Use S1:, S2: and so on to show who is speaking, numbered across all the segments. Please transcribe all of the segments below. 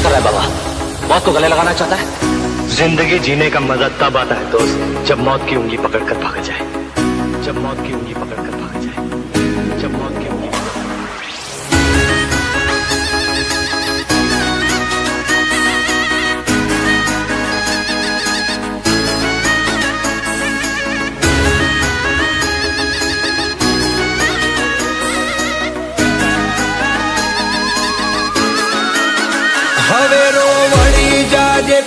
S1: हुआ मौत को गले लगाना चाहता है
S2: जिंदगी जीने का मजा तब आता है दोस्त जब मौत की उंगली पकड़कर भागा जाए जब मौत की उंगली पकड़कर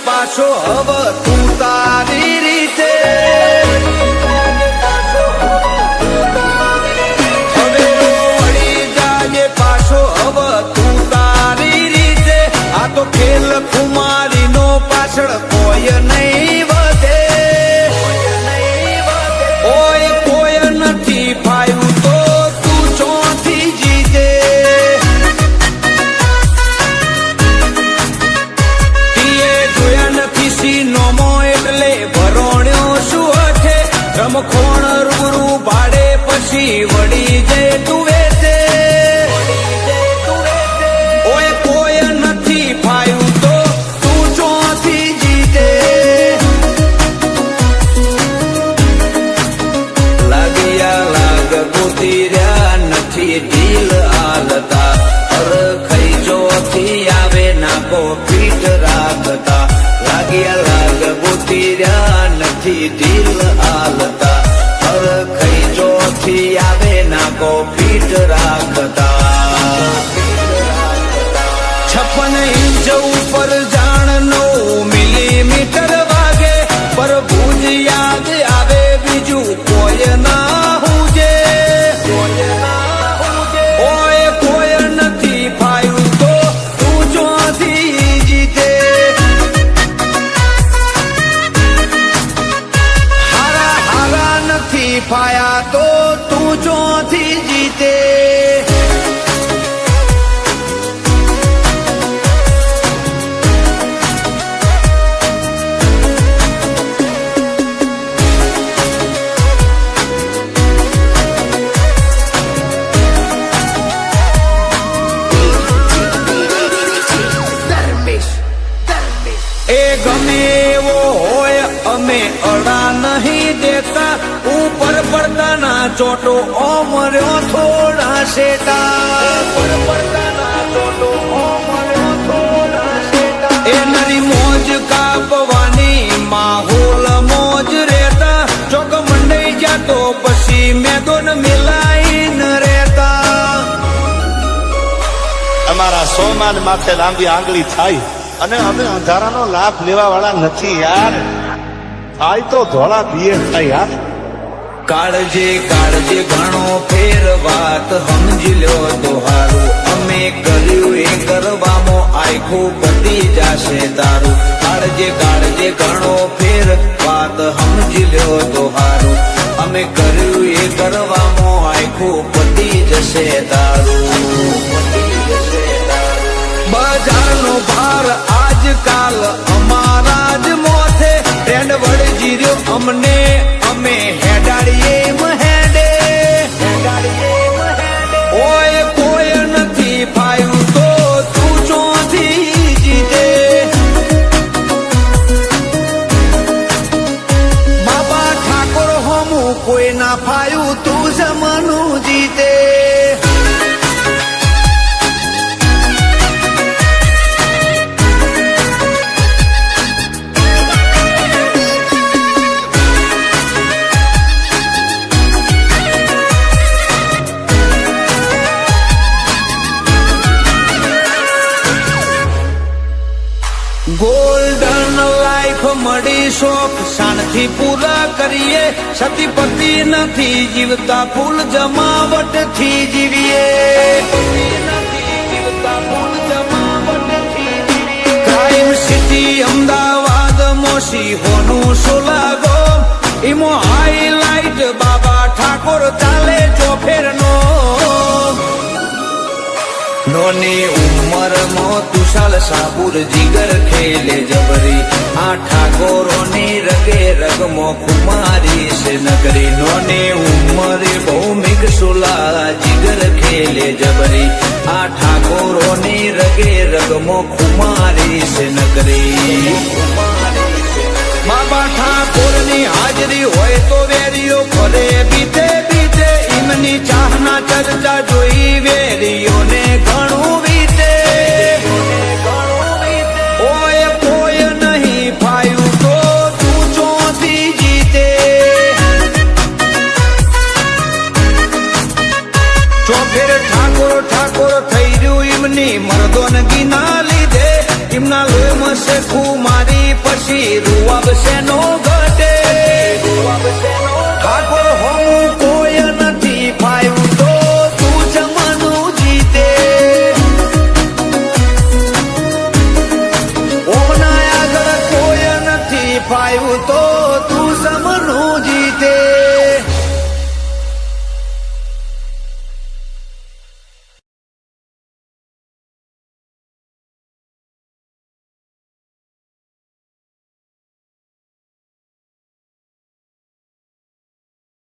S3: પાછો હવ તું તારી રીતે. પાછો હવ તું તારી રીતે. આ તો ખેલ કુમારી નો પાછળ કોઈ નહીં. પછી વળી જાય તું ઓય કોઈ નથી નથી ઢીલ હાલતા. અર અર ખાઈ જોથી આવે નાકો પીઠ રાખતા અમે અડા નહીં દેતા, ઉપર પડતાના ચોટો ઓમર્યો થોડા શેટા. ઉપર પડતાના ચોટો ઓમર્યો થોડા શેટા. એ મોજ કાપવાની, માહોલ મોજ રેતા ચોક મંડઈ જાતો પછી મેદોન ન રેતા
S4: અમારા સોમાન માથે લાંબી આંગળી થાય અને અમે અંધારાનો લાભ લેવા વાળા નથી યાર. થાય તો ધોળા પીએ યાર
S3: કાળજે કાળજે ઘણો ફેર વાત, સમજી લ્યો તો હારું અમે કર્યું એ કરવામાં આખું બધી જાશે તારું. કાળજે કાળજે ઘણો ફેર વાત, સમજી લ્યો તો હારું અમે કર્યું એ કરવામાં આખું બધી જશે તારું. બજારનો ભાર આજકાલ અમારા અમને અમે હેડાડીએ મહેડે ઓય મળી શોખ પૂરા કરીએ. સતીપતિ નથી જીવતા ફૂલ જમાવટથી જીવીએ. ક્રાઇમ સિટી અમદાવાદ મોસી હોનું, સોલાગો. ઇમો હાઈલાઇટ બાબા ઠાકોર ચાલે ચોફેરનો. નોની ઉમર મો તુષાલ સાબુર જીગર ખેલે જબરી. આ ઠાકોરોની રગે રગમો કુમારી છે નગરી. નોની ઉમરે બહુ મિગસુલા જીગર ખેલે જબરી. આ ઠાકોરોની રગે રગમો કુમારી છે નગરી. બાબા ઠાકોરની હાજરી હોય તો વેરીઓ ફરે બીતે પછી રૂવાબ શેનો ઘટે? ઠાકોર